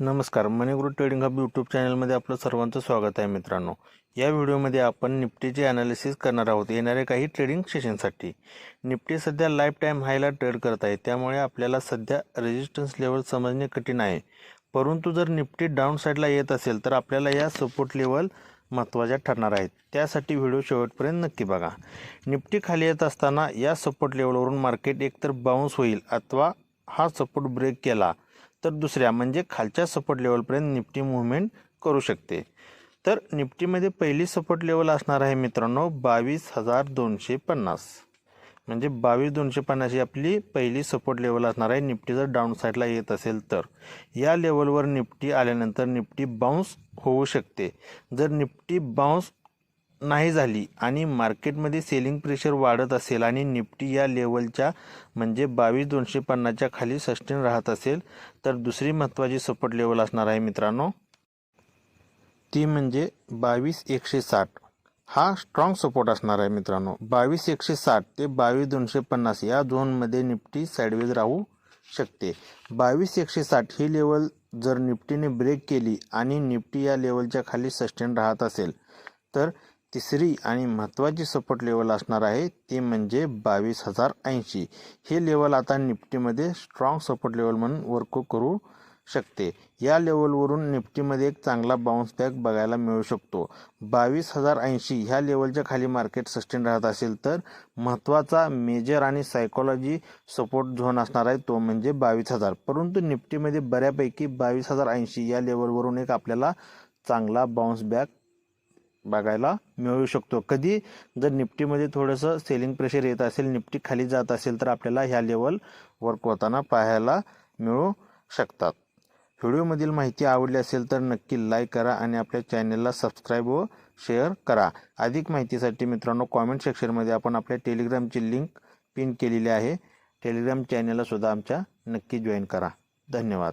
नमस्कार मनीग्रुप trading hub YouTube चॅनलमध्ये आपलं सर्वांचं स्वागत आहे मित्रांनो. या व्हिडिओमध्ये आपण निफ्टीचे ॲनालिसिस करणार आहोत येणाऱ्या काही ट्रेडिंग सेशनसाठी निफ्टी सध्या लाईफ टाईम हायला ट्रेड करत आहे त्यामुळे आपल्याला सध्या रेजिस्टन्स लेवल समजणे कठीण आहे. परंतु जर निफ्टी डाऊन साईडला येत असेल तर आपल्याला या सपोर्ट लेवल महत्त्वाच्या ठरणार आहेत. त्यासाठी व्हिडिओ शेवटपर्यंत नक्की बघा. निफ्टी खाली येत असताना या सपोर्ट लेवलवरून मार्केट एकतर बाउन्स होईल अथवा हा सपोर्ट ब्रेक केला. तर दुसऱ्या म्हणजे खालच्या सपोर्ट लेवलपर्यंत निफ्टी मुवमेंट करू शकते. तर निफ्टीमध्ये पहिली सपोर्ट लेवल असणार आहे मित्रांनो बावीस हजार दोनशे पन्नास. म्हणजे बावीस दोनशे पन्नास ही आपली पहिली सपोर्ट लेवल असणार आहे. निफ्टी जर डाऊन साईडला येत असेल तर या लेवलवर निफ्टी आल्यानंतर निफ्टी बाउन्स होऊ शकते. जर निफ्टी बाउन्स नाही झाली आणि मार्केटमध्ये सेलिंग प्रेशर वाढत असेल आणि निफ्टी या लेवलच्या म्हणजे बावीस दोनशे पन्नासच्या खाली सस्टेन राहत असेल तर दुसरी महत्त्वाची सपोर्ट लेवल असणार आहे मित्रांनो. ती म्हणजे बावीस एकशे साठ. हा स्ट्रॉंग सपोर्ट असणार आहे मित्रांनो. बावीस एकशे साठ ते बावीस दोनशे पन्नास या झोनमध्ये निफ्टी साईडवेज राहू शकते. बावीस एकशे साठ ही लेवल जर निफ्टीने ब्रेक केली आणि निफ्टी या लेवलच्या खाली सस्टेन राहत असेल तर तिसरी आणि महत्त्वाची सपोर्ट लेवल असणार आहे ती म्हणजे बावीस हजार ऐंशी. हे लेवल आता निफ्टीमध्ये स्ट्रॉंग सपोर्ट लेवल म्हणून वर्क करू शकते. या लेवलवरून निफ्टीमध्ये एक चांगला बाउन्स बॅक बघायला मिळू शकतो. बावीस हजार ऐंशी ह्या लेवलच्या खाली मार्केट सस्टेन राहत असेल तर महत्त्वाचा मेजर आणि सायकोलॉजी सपोर्ट झोन असणार आहे तो म्हणजे बावीस हजार. परंतु निफ्टीमध्ये बऱ्यापैकी बावीस हजार ऐंशी या लेवलवरून एक आपल्याला चांगला बाउन्स बॅक बघायला मिळू शकतो. कधी जर निफ्टीमध्ये थोडंसं सेलिंग प्रेशर येत असेल निफ्टी खाली जात असेल तर आपल्याला ह्या लेवल वर्क होताना पाहायला मिळू शकतात. व्हिडिओमधील माहिती आवडली असेल तर नक्की लाईक करा आणि आपल्या चॅनलला सबस्क्राईब व शेअर करा. अधिक माहितीसाठी मित्रांनो कॉमेंट सेक्शनमध्ये आपण आपल्या टेलिग्रामची लिंक पिन केलेली आहे. टेलिग्राम चॅनललासुद्धा आमच्या नक्की जॉईन करा. धन्यवाद.